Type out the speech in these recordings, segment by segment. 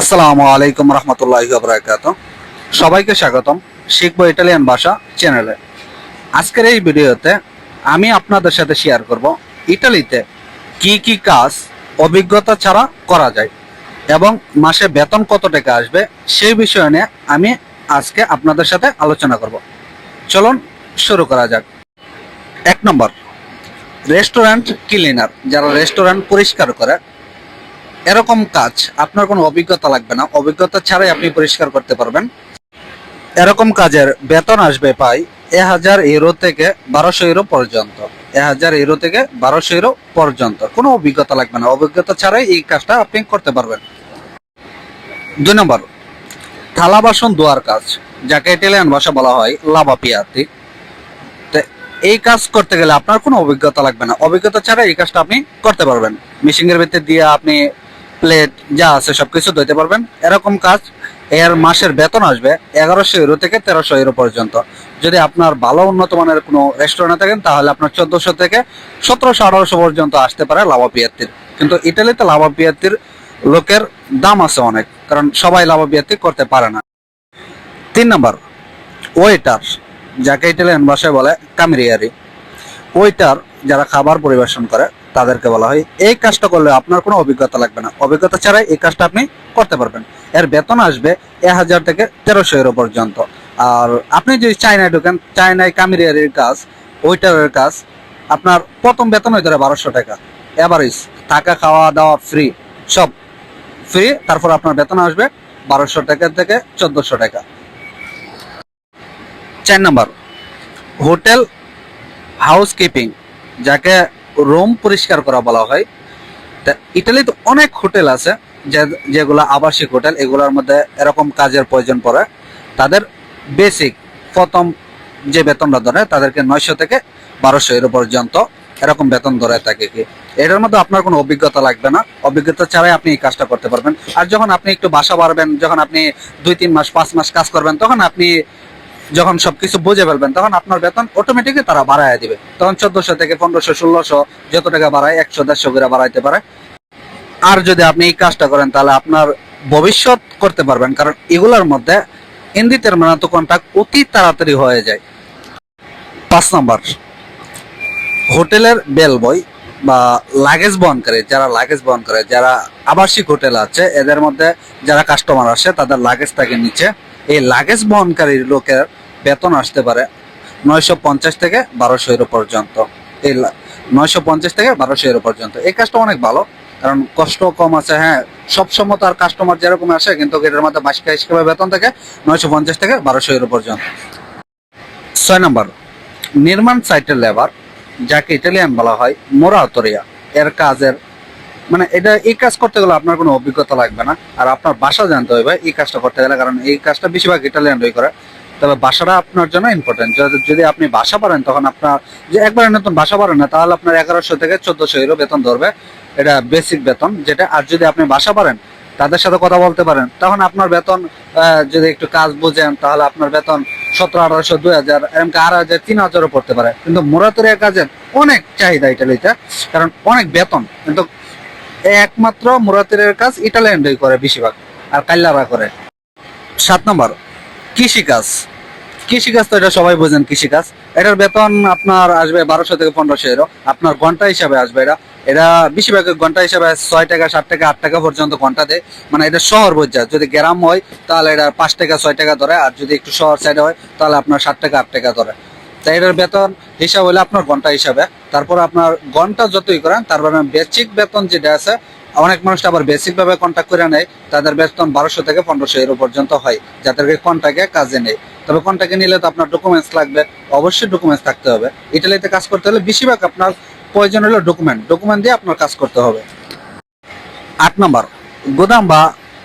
আসসালামু আলাইকুম রহমতুল্লাহ বরাকাত সবাইকে স্বাগতম শিখব ইটালিয়ান ভাষা চ্যানেলে। আজকের এই ভিডিওতে আমি আপনাদের সাথে শেয়ার করব ইটালিতে কি কি কাজ অভিজ্ঞতা ছাড়া করা যায় এবং মাসে বেতন কত টাকা আসবে সেই বিষয় নিয়ে আমি আজকে আপনাদের সাথে আলোচনা করব। চলুন শুরু করা যাক। এক নম্বর, রেস্টুরেন্ট ক্লিনার। যারা রেস্টুরেন্ট পরিষ্কার করে এরকম কাজ আপনার কোনো অভিজ্ঞতা লাগবে না। অভিজ্ঞতা ছাড়াই আপনি পরিষ্কার করতে পারবেন। এরকম কাজের বেতন আসবে প্রায় এ হাজার ইউরো থেকে বারোশো ইউরো পর্যন্ত। এ হাজার ইউরো থেকে বারোশো ইউরো পর্যন্ত। কোনো অভিজ্ঞতা লাগবে না। অভিজ্ঞতা ছাড়াই এই কাজটা আপনি করতে পারবেন। দুই নম্বর, থালা বাসন ধোয়ার কাজ, যাকে ইটালিয়ান ভাষা বলা হয় লাভা পিয়াতি তো এই কাজ করতে গেলে আপনার কোনো অভিজ্ঞতা লাগবে না। অভিজ্ঞতা ছাড়া এই কাজটা আপনি করতে পারবেন। মেশিনের ভিতরে দিয়ে আপনি প্লেট যা আছে সবকিছু ধুইতে পারবেন। এরকম কাজ এর মাসের বেতন আসবে এগারোশো ইউরো থেকে তেরোশো ইউরো পর্যন্ত। যদি আপনার ভালো উন্নত মানের কোনো রেস্টুরেন্টে থাকেন, তাহলে আপনার চোদ্দশো থেকে সতেরোশো, আঠারোশো পর্যন্ত আসতে পারে লাভা পিয়াত্তির কিন্তু ইটালিতে লাভা পিয়াত্তির লোকের দাম আছে অনেক, কারণ সবাই লাভা পিয়াত্তি করতে পারে না। তিন নম্বর ওয়েটার যাকে ইটালিয়ান ভাষায় বলে কামিরিয়ারি। ওয়েটার যারা খাবার পরিবেশন করে তাদেরকে বলা হয়। এই কাজটা করলে আপনার কোনো অভিজ্ঞতা লাগবে না। অভিজ্ঞতা ছাড়াই এই কাজটা আপনি করতে পারবেন। এর বেতন আসবে এক হাজার থেকে তেরোশো ইউরো পর্যন্ত। আর আপনি যদি চায়নায় ঢোকেন, চায়নায় কামিরিয়ারির কাজ ওয়েটারের কাজ, আপনার প্রথম বেতন হয়ে ধরে বারোশো টাকা। এভারেজ, থাকা খাওয়া দাওয়া ফ্রি সব ফ্রি তারপর আপনার বেতন আসবে বারোশো টাকা থেকে চোদ্দশো টাকা। চার নাম্বার, হোটেল হাউসকিপিং, যাকে রুম পরিষ্কার করা বলা হয়। তা ইটালিতে অনেক হোটেল আছে যেগুলো আবাসিক হোটেল, এগুলোর মধ্যে এরকম কাজের প্রয়োজন পড়ে। তাদের বেসিক প্রথম যে বেতনটা ধরে, তাদেরকে নয়শো থেকে বারোশো এর পর্যন্ত এরকম বেতন ধরে থাকে কি। এটার মধ্যে আপনার কোনো অভিজ্ঞতা লাগবে না। অভিজ্ঞতা ছাড়াই আপনি এই কাজটা করতে পারবেন। আর যখন আপনি একটু বাসা বাড়বেন, যখন আপনি দুই, তিন মাস, পাঁচ মাস কাজ করবেন, তখন আপনি যখন সবকিছু বুঝে ফেলবেন, তখন আপনার বেতন অটোমেটিকলি তারা বাড়ায় দিবে। তখন চোদ্দশো থেকে পনেরোশো, ষোলোশো যত টাকা বাড়ায়, একশো, দেড়শো করে বাড়াইতে পারে। আর যদি আপনি এই কাজটা করেন, তাহলে আপনার ভবিষ্যৎ করতে পারবেন, কারণ এগুলোর মধ্যে ইন্দিতের মানাত কন্ট্যাক্ট অতি তাড়াতাড়ি হয়ে যায়। পাঁচ নাম্বার, হোটেলের বেল বয় বা লাগেজ বহন করে, যারা লাগেজ বহন করে, যারা আবাসিক হোটেল আছে, এদের মধ্যে যারা কাস্টমার আসে, তাদের লাগেজ থাকে নিচে। এই লাগেজ বহনকারী লোকের বেতন আসতে পারে নয়শো পঞ্চাশ থেকে বারোশো ইউরো পর্যন্ত। এই নয়শো পঞ্চাশ থেকে বারোশো ইউরো পর্যন্ত। এই কাজটা অনেক ভালো, কারণ কষ্ট কম আছে হ্যাঁ সবসময় তো আর কাস্টমার যেরকম আসে, কিন্তু এটার মধ্যে মাসিক হিসেবে বেতন থাকে নয়শো পঞ্চাশ থেকে বারোশো ইউরো পর্যন্ত। ছয় নম্বর, নির্মাণ সাইটের লেবার যাকে ইটালিয়ান বলা হয় মোরাতরিয়া এর কাজের মানে এটা এই কাজ করতে গেলে আপনার কোনো অভিজ্ঞতা লাগবে না। আর আপনার বাসা জানতে হবে এই কাজটা করতে গেলে, কারণ এই কাজটা বেশিরভাগ ইটালিয়ানরাই করে। তবে বাসাটা আপনার জন্য ইম্পর্টেন্ট যদি আপনি বাসা পারেন, তখন আপনার যে একবারে নতুন বাসা পারেন না, তাহলে আপনার এগারোশো থেকে চোদ্দশো ইউরো বেতন ধরবে। এটা বেসিক বেতন যেটা, আর যদি আপনি বাসা পারেন, তাদের সাথে কথা বলতে পারেন, তখন আপনার বেতন যদি একটু কাজ বুঝেন, তাহলে আপনার বেতন সতেরো, আঠারোশো, দুই হাজার, এমনকি আড়াই হাজার, তিন হাজারও পড়তে পারে। কিন্তু মোরাতরিয়া কাজের অনেক চাহিদা ইটালিতে কারণ অনেক বেতন। কিন্তু একমাত্র মুরাতিরের কাজ ইটালিয়ানরাই করে বেশিরভাগ, আর কাল্লারা করে। সাত নম্বর, কৃষিকাজ। কৃষিকাজ তো এটা সবাই বোঝেন, কৃষিকাজ। এটার বেতন আপনার আসবে বারোশো থেকে পনেরোশো এরো আপনার ঘণ্টা হিসাবে আসবে এটা। এটা বেশিরভাগ ঘণ্টা হিসাবে ছয় টাকা, সাত টাকা, আট টাকা পর্যন্ত ঘণ্টা দেয়। মানে এটা শহর বোঝা, যদি গ্রাম হয়, তাহলে এটা পাঁচ টাকা, ছয় টাকা ধরে, আর যদি একটু শহর সাইডে হয়, তাহলে আপনার সাত টাকা, আট টাকা ধরে। তাই এটার বেতন হিসাব হলে আপনার ঘণ্টা হিসাবে। তারপর আপনার ঘণ্টা যতই করেন তারপর বেসিক বেতন যেটা আছে, অনেক মানুষ আবার বেসিক ভাবে কন্ট্যাক্ট করে নেয়, তাদের বেতন বারোশো থেকে পনেরোশো এর পর্যন্ত হয়, যাদেরকে কন্ট্যাক্টে কাজে নেই তবে কন্ট্যাক্টে নিলে তো আপনার ডকুমেন্টস লাগবে, অবশ্যই ডকুমেন্টস থাকতে হবে। ইটালিতে কাজ করতে হলে বেশিরভাগ আপনার প্রয়োজন হলো ডকুমেন্ট ডকুমেন্ট দিয়ে আপনার কাজ করতে হবে। আট নম্বর, গোদাম বা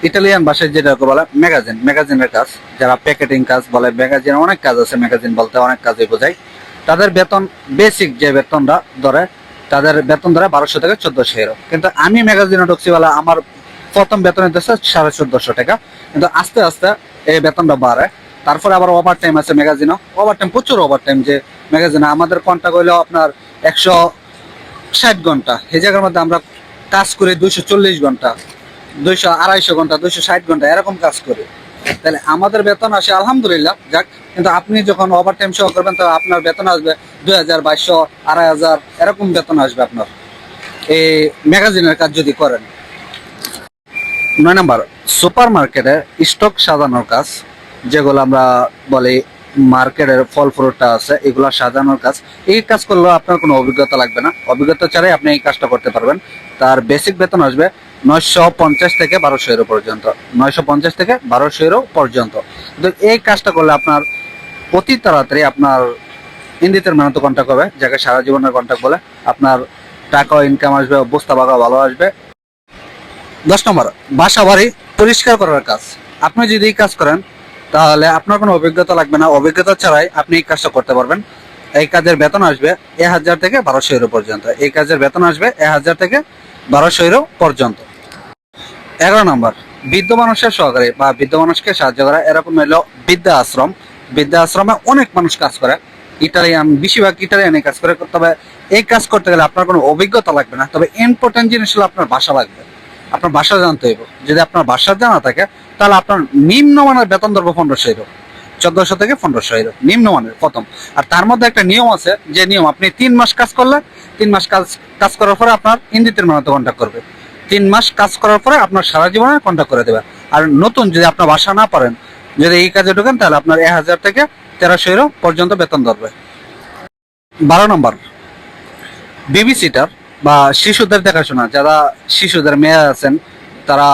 ইটালিয়ান ভাষায় যেটাকে বলে ম্যাগাজিন। ম্যাগাজিনের কাজ, যারা প্যাকেটিং কাজ বলে, ম্যাগাজিন অনেক কাজ আছে, ম্যাগাজিন বলতে অনেক কাজই বোঝায়। তাদের বেতন বেসিক যে বেতনটা ধরে, তাদের বেতন ধরে বারোশো থেকে চোদ্দশো এরো কিন্তু আমি ম্যাগাজিনে ঢুকছি বলে আমার প্রথম বেতন হইতেছে সাড়ে চোদ্দশো টাকা। কিন্তু আস্তে আস্তে এই বেতনটা বাড়ে। তারপরে আবার ওভার টাইম আছে ম্যাগাজিনও ওভার টাইম প্রচুর ওভার টাইম যে ম্যাগাজিনে। আমাদের কন্ট্যাক্ট হইল আপনার একশো ষাট ঘণ্টা। এই জায়গার মধ্যে আমরা কাজ করে দুইশো চল্লিশ ঘণ্টা। দুইশো আড়াইশো ঘণ্টা, দুইশো ষাট ঘণ্টা এরকম কাজ করি। তাহলে আমাদের বেতন আসে, আলহামদুলিল্লাহ, যাক, কিন্তু আপনি যখন ওভার টাইম সহ করবেন, তো আপনার বেতন আসবে দুই হাজার বাইশশো, আড়াই হাজার, এরকম বেতন আসবে আপনার। এই ম্যাগাজিনের কাজ যদি করেন। নয় নাম্বার সুপার মার্কেটে স্টক সাজানোর কাজ, যেগুলো আমরা বলি মার্কেটের ফল ফ্রুটটা আছে, এগুলো সাজানোর কাজ। এই কাজ করলেও আপনার কোনো অভিজ্ঞতা লাগবে না। অভিজ্ঞতা ছাড়াই আপনি এই কাজটা করতে পারবেন। তার বেসিক বেতন আসবে নয়শো পঞ্চাশ থেকে বারোশো ইউরো পর্যন্ত। নয়শো পঞ্চাশ থেকে বারোশো ইউরো পর্যন্ত। এই কাজটা করলে আপনার অতি তাড়াতাড়ি আপনার হিন্দিতে মেহনত কন্ট্যাক্ট হবে, যাকে সারা জীবনের কন্ট্যাক্ট বলে। আপনার টাকা ইনকাম আসবে অবস্থা বাগা ভালো আসবে। দশ নম্বর বাসা বাড়ি পরিষ্কার করার কাজ। আপনি যদি এই কাজ করেন তাহলে আপনার কোনো অভিজ্ঞতা লাগবে না। অভিজ্ঞতা ছাড়াই আপনি এই কাজটা করতে পারবেন। এই কাজের বেতন আসবে এ হাজার থেকে বারোশো ইউরো পর্যন্ত। এই কাজের বেতন আসবে এ হাজার থেকে বারোশো ইউরো পর্যন্ত। এগারো নম্বর, বৃদ্ধ মানুষের সহকারী বা বৃদ্ধ মানুষকে সাহায্য করা এরকম হলো বৃদ্ধা আশ্রম বৃদ্ধা আশ্রমে অনেক মানুষ কাজ করে। ইটালিয়ান, বেশিরভাগ ইটালিয়ানে কাজ করে। তবে এই কাজ করতে গেলে আপনার কোনো অভিজ্ঞতা লাগবে না। তবে ইম্পর্টেন্ট জিনিস হলো আপনার ভাষা লাগবে। আপনার ভাষা জানতে হইব। যদি আপনার ভাষা জানা থাকে, তাহলে আপনার নিম্নমানের বেতন ধরবো পনেরোশো ইউরো চোদ্দশো থেকে পনেরোশো ইউরো নিম্নমানের প্রথম। আর তার মধ্যে একটা নিয়ম আছে, যে নিয়ম, আপনি তিন মাস কাজ করলে, তিন মাস কাজ কাজ করার পরে আপনার ইন্দিতের মেহনত কন্ট্যাক্ট করবে। তিন মাস কাজ করার পরে আপনার সারা জীবনে কন্ট্যাক্ট করে দেবে। আর নতুন যদি আপনার ভাষা না পারেন, যদি এই কাজে ঢোকেন, তাহলে আপনার এক হাজার থেকে তেরোশো ইউরো পর্যন্ত বেতন ধরবে। বারো নম্বর বেবি সিটার বা শিশুদের দেখাশোনা, যারা শিশুদের মেয়ে আছেন, তারা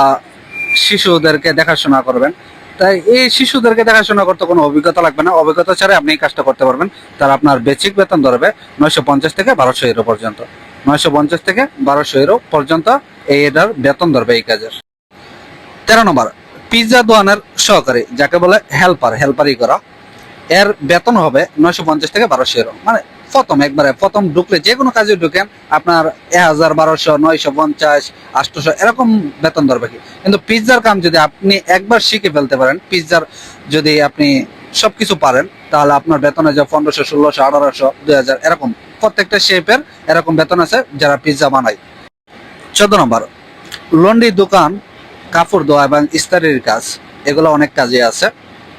শিশুদেরকে দেখাশোনা করবেন। তাই এই শিশুদেরকে দেখাশোনা করতে কোনো অভিজ্ঞতা লাগবে না। অভিজ্ঞতা ছাড়া আপনি এই কাজটা করতে পারবেন। তার আপনার বেসিক বেতন ধরবে নয়শো পঞ্চাশ থেকে বারোশো ইউরো পর্যন্ত। নয়শো পঞ্চাশ থেকে বারোশো ইউরো পর্যন্ত এই এটার বেতন ধরবে এই কাজের। তেরো নম্বর পিৎজা দোয়ানের সহকারী, যাকে বলে হেল্পার, হেল্পারই করা। এর বেতন হবে নয়শো পঞ্চাশ থেকে বারোশো ইউরো মানে প্রথম একবারে, প্রথম ঢুকলে যে কোনো কাজে ঢুকেন আপনার এক হাজার, বারোশো, নয়শো, পঞ্চাশ, আটশোশো, এরকম বেতন ধরবে কি? কিন্তু পিৎজার কাম যদি আপনি একবার শিখে ফেলতে পারেন, পিৎজার যদি আপনি সবকিছু পারেন, তাহলে আপনার বেতন আছে পনেরোশো, ষোলোশো, আঠারোশো, দুই হাজার, এরকম প্রত্যেকটা শেপের এরকম বেতন আছে যারা পিৎজা বানায়। চোদ্দ নম্বর লন্ড্রি দোকান, কাপড় ধোয়া এবং ইস্তারির কাজ, এগুলো অনেক কাজে আছে।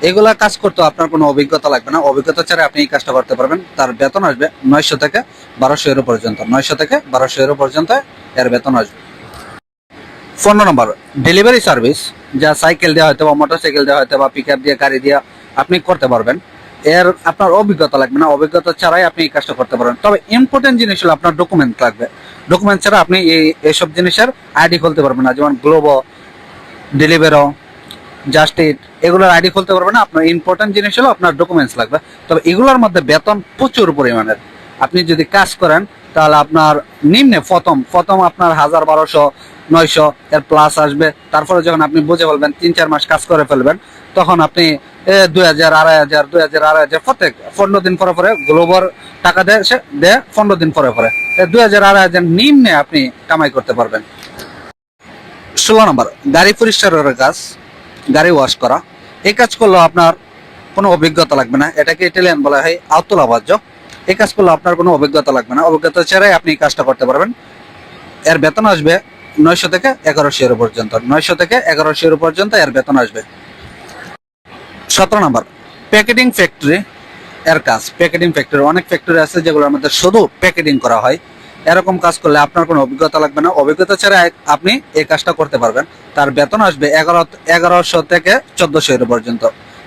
এগুলা কাজ করতে আপনার কোনো অভিজ্ঞতা লাগবে না। অভিজ্ঞতা ছাড়া আপনি এই কাজটা করতে পারবেন। তার বেতন আসবে নয়শো থেকে বারোশো ইউরো পর্যন্ত। নয়শো থেকে বারোশো ইউরো পর্যন্ত এর বেতন আসবে। পনেরো নম্বর ডেলিভারি সার্ভিস যা সাইকেল দেওয়া হয়তো বা মোটর সাইকেল দেওয়া হয়তো বা পিক দিয়ে, গাড়ি দিয়ে আপনি করতে পারবেন। এর আপনার অভিজ্ঞতা লাগবে না। অভিজ্ঞতা ছাড়াই আপনি এই কাজটা করতে পারবেন। তবে ইম্পর্টেন্ট জিনিস হলো আপনার ডকুমেন্ট লাগবে। ডকুমেন্ট ছাড়া আপনি এই এইসব জিনিসের আইডি খুলতে পারবেন না। যেমন গ্লোবো ডেলিভারো জাস্ট এগুলোর আইডি খুলতে পারবেন না, আপনার ইম্পর্টেন্ট জিনিস হলো আপনার ডকুমেন্টস লাগবে। তবে এগুলোর মধ্যে বেতন প্রচুর পরিমাণের। আপনি যদি কাজ করেন, তাহলে আপনার নিম্নে প্রথম প্রথম আপনার হাজার বারোশো, নয়শো, এর প্লাস আসবে। তারপরে যখন আপনি বুঝে ফেলবেন, তিন চার মাস কাজ করে ফেলবেন, তখন আপনি দুই হাজার, আড়াই হাজার, দুই হাজার, আড়াই হাজার, প্রত্যেক, পনেরো দিন পরে পরে গ্লোবাল টাকা দেয়, সে, দেয় পনেরো দিন পরে পরে। দুই হাজার, আড়াই হাজার নিম্নে আপনি কামাই করতে পারবেন। ষোলো নম্বর গাড়ি পরিষ্কারের কাজ। গাড়ি ওয়াশ করা। এই কাজ করলেও আপনার কোনো অভিজ্ঞতা লাগবে না। এটাকে ইটালিয়ান বলা হয় আওতলাবাজ্য এই কাজ করলে আপনার কোনো অভিজ্ঞতা লাগবে না। অভিজ্ঞতা ছাড়াই আপনি এই কাজটা করতে পারবেন। এর বেতন আসবে নয়শো থেকে এগারোশো পর্যন্ত। নয়শো থেকে এগারোশো ইউরো পর্যন্ত এর বেতন আসবে। সতেরো নম্বর প্যাকেটিং ফ্যাক্টরি এর কাজ। প্যাকেটিং ফ্যাক্টরি অনেক ফ্যাক্টরি আছে যেগুলোর মধ্যে শুধু প্যাকেটিং করা হয়। এরকম কাজ করলে আপনার কোনো অভিজ্ঞতা লাগবে না। অভিজ্ঞতা ছাড়া আপনি এই কাজটা করতে পারবেন। তার বেতন আসবে এগারো, এগারোশো থেকে চোদ্দশো ইউরো পর্যন্ত।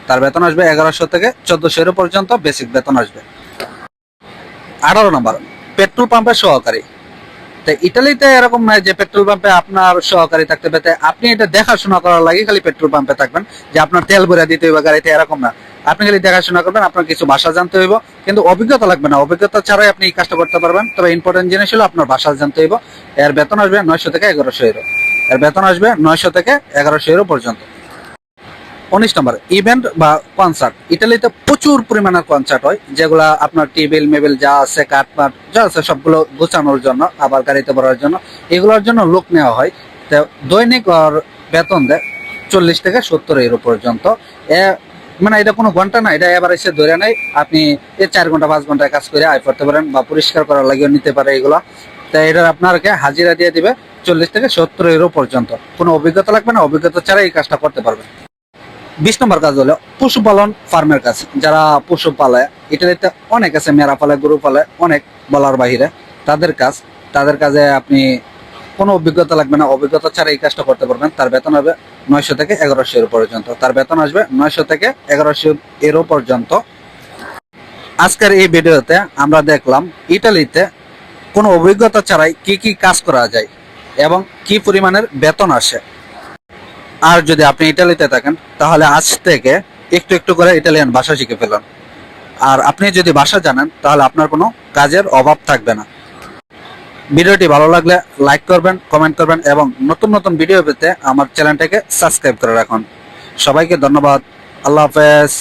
তার বেতন আসবে এগারোশো থেকে চোদ্দশো ইউরো পর্যন্ত বেসিক বেতন আসবে। আঠারো নম্বর, পেট্রোল পাম্পের সহকারী। তো ইটালিতে এরকম নয় যে পেট্রোল পাম্পে আপনার সহকারী থাকতে পেতে আপনি এটা দেখাশোনা করার লাগে খালি পেট্রোল পাম্পে থাকবেন যে আপনার তেল ভরে দিতে হইবে গাড়িতে, এরকম না। আপনি খালি দেখাশোনা করবেন, আপনার কিছু ভাষা জানতে হইব। কিন্তু অভিজ্ঞতা লাগবে না। অভিজ্ঞতা ছাড়াই আপনি এই কাজটা করতে পারবেন। তবে ইম্পর্টেন্ট জিনিস হলো আপনার ভাষা জানতে হইব। এর বেতন আসবে নয়শো থেকে এগারোশো ইউরো এর বেতন আসবে নয়শো থেকে এগারোশো ইউরো পর্যন্ত। উনিশ নম্বর ইভেন্ট বা কনসার্ট ইটালিতে প্রচুর পরিমাণের কনসার্ট হয়, যেগুলা আপনার টেবিল, মেবিল যা আছে কাঠপাট যা আছে, সবগুলো গোছানোর জন্য আবার গাড়িতে ভরার জন্য, এগুলোর জন্য লোক নেওয়া হয়। দৈনিক ওর বেতন দেয় চল্লিশ থেকে সত্তর ইউরো পর্যন্ত। এ মানে এটা কোনো ঘণ্টা না, এটা এবার এসে ধরে নেই আপনি চার ঘণ্টা, পাঁচ ঘন্টায় কাজ করে আয় করতে পারেন বা পরিষ্কার করার লাগিয়ে নিতে পারে এগুলো। তাই এটার আপনাকে হাজিরা দিয়ে দিবে চল্লিশ থেকে সত্তর ইউরো পর্যন্ত। কোনো অভিজ্ঞতা লাগবে না, অভিজ্ঞতা ছাড়া এই কাজটা করতে পারবেন। বিশ নম্বর কাজ হলো পশুপালন ফার্মের কাজ। যারা পশু পালে, ইটালিতে অনেক আছে মেরা পালে, গরু পালে, অনেক বলার বাহিরে। তাদের কাজ, তাদের কাজে আপনি কোনো অভিজ্ঞতা লাগবে না, অভিজ্ঞতা ছাড়া এই কাজটা করতে পারবেন। তার বেতন হবে নয়শো থেকে এগারোশো ইউরো পর্যন্ত। তার বেতন আসবে নয়শো থেকে এগারোশো ইউরো পর্যন্ত। আজকের এই ভিডিওতে আমরা দেখলাম ইটালিতে কোনো অভিজ্ঞতা ছাড়াই কি কি কাজ করা যায় এবং কি পরিমাণের বেতন আসে? আর যদি আপনি ইটালিতে থাকেন, তাহলে আজ থেকে একটু একটু করে ইটালিয়ান ভাষা শিখে ফেলুন। আর আপনি যদি ভাষা জানেন, তাহলে আপনার কোনো কাজের অভাব থাকবে না। ভিডিওটি ভালো লাগলে লাইক করবেন, কমেন্ট করবেন এবং নতুন নতুন ভিডিও পেতে আমার চ্যানেলটাকে সাবস্ক্রাইব করে রাখুন। সবাইকে ধন্যবাদ। আল্লাহ হাফেজ।